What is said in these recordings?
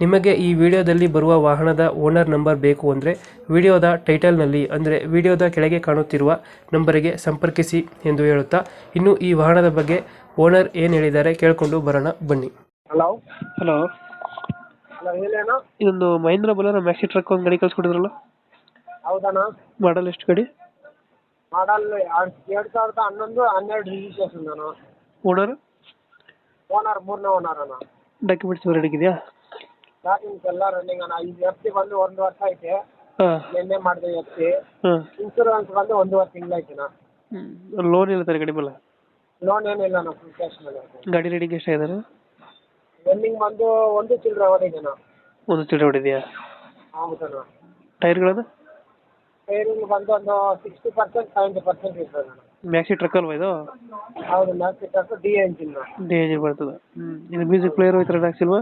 ನಿಮಗೆ ಈ ವಿಡಿಯೋದಲ್ಲಿ ಬರುವ ವಾಹನದ ಓನರ್ ನಂಬರ್ ಬೇಕು ಅಂದರೆ ವಿಡಿಯೋದ ಟೈಟಲ್ನಲ್ಲಿ ಅಂದರೆ ವಿಡಿಯೋದ ಕೆಳಗೆ ಕಾಣುತ್ತಿರುವ ನಂಬರಿಗೆ ಸಂಪರ್ಕಿಸಿ ಎಂದು ಹೇಳುತ್ತಾ ಇನ್ನು ಈ ವಾಹನದ ಬಗ್ಗೆ ಓನರ್ ಏನು ಹೇಳಿದ್ದಾರೆ ಕೇಳಿಕೊಂಡು ಬರೋಣ ಬನ್ನಿ. ಹಲೋ? ಹಲೋ? ಹಲೋ ಹೇಳಣ್ಣ ಇದೊಂದು ಮಹೇಂದ್ರ ಬಲರ ಮ್ಯಾಕ್ಸಿ ಟ್ರಕ್ ಒಂದು ಗಾಡಿ ಕಳ್ಸಿಕೊಡಿದ್ರಲ್ಲ ಹೌದಣ್ಣ. ಮಾಡಲ್ ಎಷ್ಟು ಗಡಿ? ಮಾಡಲ್ ಎರಡು ಸಾವಿರದ ಹನ್ನೊಂದು ಹನ್ನೆರಡು ರಿಜಿಸ್ಟ್ರೇಷನ್ ನಾನು ಓನರ್? ಓನರ್ ಮೂರನೇ ಓನರ್ ಅಣ್ಣ. ಡಾಕ್ಯುಮೆಂಟ್ಸ್ ರೆಡಿ ಇದೆಯಾ? ಡಾಕ್ಯುಮೆಂಟ್ಸ್ ಎಲ್ಲ ರನ್ನಿಂಗ್ ಅಣ್ಣ. ಈಗ ಎಫ್ ಸಿ ಬಂದು ಒಂದು ವರ್ಷ ಐತೆ. ಹಾಂ. ನಿನ್ನೆ ಮಾಡಿದೆ ಎಫ್ ಸಿ ಹಾಂ. ಇನ್ಸೂರೆನ್ಸ್ ಬಂದು ಒಂದೂವರೆ ಐತೆ ನಾ ಲೋನ್ ಇಲ್ಲ ಸರ್ ಗಾಡಿ ಮೇಲೆ? ಲೋನ್ ಏನಿಲ್ಲ ಅಣ್ಣ ಫುಲ್ ಕ್ಯಾಶ್ ಮೇಲೆ. ಗಾಡಿ ರೇಟಿಂಗ್ ಎಷ್ಟಾಗಿದ್ದಾರೆ ರನ್ನಿಂಗ್ ಬಂದು ಒಂದು ಚಿಲ್ಲರೆ ಅಣ್ಣ. ಒಂದು ಚಿಲ್ಲರೆ ಹೊಡಿದೆಯಾ ಹೌದಣ್ಣ ಟೈರ್ಗಳದು? ಟೈರಿಂಗ್ ಬಂದು ಒಂದು ಸಿಕ್ಸ್ಟಿ ಪರ್ಸೆಂಟ್ ಸೆವೆಂಟಿ ಪರ್ಸೆಂಟ್ ಇರ್ತದೆ ಅಣ್ಣ. ಮ್ಯಾಕ್ಸಿ ಟ್ರಕ್ ಅಲ್ವಾ ಇದು? ಹೌದು ಮ್ಯಾಕ್ಸಿಟರ್ಸ್ ಡಿ ಎಂಜಿನ್ ಡಿ ಎಂಜಿನ್ ಬರ್ತದೆ. ಹ್ಞೂ ಇದು ಮ್ಯೂಸಿಕ್ ಪ್ಲೇಯರ್ ಈ ಥರ ಹಾಕ್ಸಿಲ್ವಾ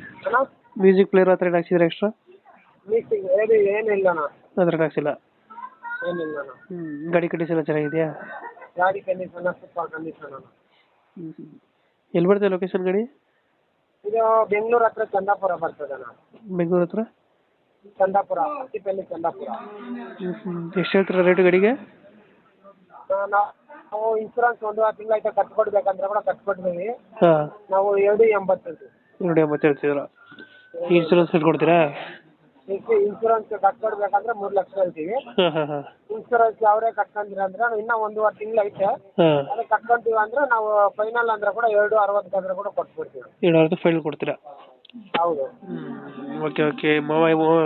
ಅಣ್ಣ? ಮ್ಯೂಸಿಕ್ ಪ್ಲೇಯರ್ ಹತ್ರ ಥರ ಹಾಕ್ಸಿದ್ರೆ ಎಕ್ಸ್ಟ್ರಾ ಮ್ಯೂಸಿಕ್ ಏನು ಏನಿಲ್ಲ ಅಣ್ಣ. ಆ ಥರ ಹಾಕ್ಸಿಲ್ಲ. ಏನಿಲ್ಲ ಅಣ್ಣ. ಹ್ಞೂ ಗಾಡಿ ಕಂಡೀಷನ್ ಎಲ್ಲ ಚೆನ್ನಾಗಿದೆಯಾ? ಗಾಡಿ ಕಂಡೀಷನ್ ಸೂಪರ್ ಕಂಡೀಷನ್ ಅಣ್ಣ. ಹ್ಞೂ ಎಲ್ಲಿ ಬರ್ತದೆ ಲೊಕೇಶನ್ ಗಾಡಿ? ಇದು ಬೆಂಗಳೂರು ಹತ್ರ ಚಂದಾಪುರ ಬರ್ತದೆ ಅಣ್ಣ. ಬೆಂಗಳೂರು ಹತ್ರ? ಚಂದಾಪುರ ಅತ್ತಿಪಲ್ಲಿ ಚಂದಾಪುರ. ಎಷ್ಟು ಹೇಳ್ತೀರಾ ರೇಟ್ ಗಾಡಿಗೆ? ನಾ- ನಾವು ಇನ್ಸೂರೆನ್ಸ್ ಒಂದು ತಿಂಗಳಾಯ್ತು ಕಟ್ಕೊಡ್ಬೇಕಂದ್ರೆ ಕೂಡ ಕಟ್ಕೊಡ್ತೀವಿ. ಹಾಂ. ನಾವು ಎರಡು ಎಂಬತ್ತು ಎರಡು ಎಂಬತ್ತು ಹೇಳ್ತಿದ್ರ. ಇನ್ಶೂರೆನ್ಸ್ ಕಟ್ ಕೊಡ್ತೀರಾ ಇನ್ಸೂರೆನ್ಸ್ ಕಟ್ಕೊಡ್ಬೇಕಂದ್ರೆ ಮೂರು ಲಕ್ಷ ಹೇಳ್ತೀವಿ. ಹಾಂ ಹಾಂ ಹಾಂ. ಇನ್ಸೂರೆನ್ಸ್ ಅವರೇ ಕಟ್ಕೊಂಡಿರ ಅಂದ್ರೆ ಇನ್ನೂ ಒಂದೂವರೆ ತಿಂಗಳು ಐತೆ. ಹಾಂ. ಅದಕ್ಕೆ ಕಟ್ಕೊಂತೀವಿ ಅಂದ್ರೆ ನಾವು ಫೈನಲ್ ಅಂದ್ರೆ ಕೂಡ ಎರಡು ಅರವತ್ತು ಅಂದ್ರೆ ಕೂಡ ಕೊಟ್ಬಿಡ್ತೀವಿ. ಎರಡು ಅರ್ಧ ಫೈನಲ್ ಕೊಡ್ತೀರಾ? ಹೌದು. ಓಕೆ ಓಕೆ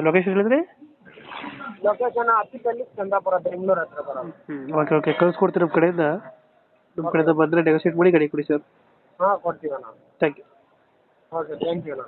ಲೊಕೇಶನ್ ಹೇಳಿದ್ರಿ? ಲೊಕೇಶನ್ ಹತ್ತಿಪಲ್ಲಿ ಚಂದಾಪುರ ಬೆಂಗಳೂರು ಹತ್ರ ಬರೋದು. ಓಕೆ ಓಕೆ ಕಳ್ಸ್ಕೊಡ್ತೀವಿ ನಮ್ಮ ಕಡೆಯಿಂದ. ನಮ್ಮ ಕಡೆಯಿಂದ ಬಂದ್ರೆ ನೆಗೋಸಿಯೇಟ್ ಮಾಡಿ ಗಾಡಿ ಕೊಡಿ ಸರ್. ಹಾಂ ಕೊಡ್ತೀವಿ ನಾವು thank you okay thank you ಅಣ್ಣ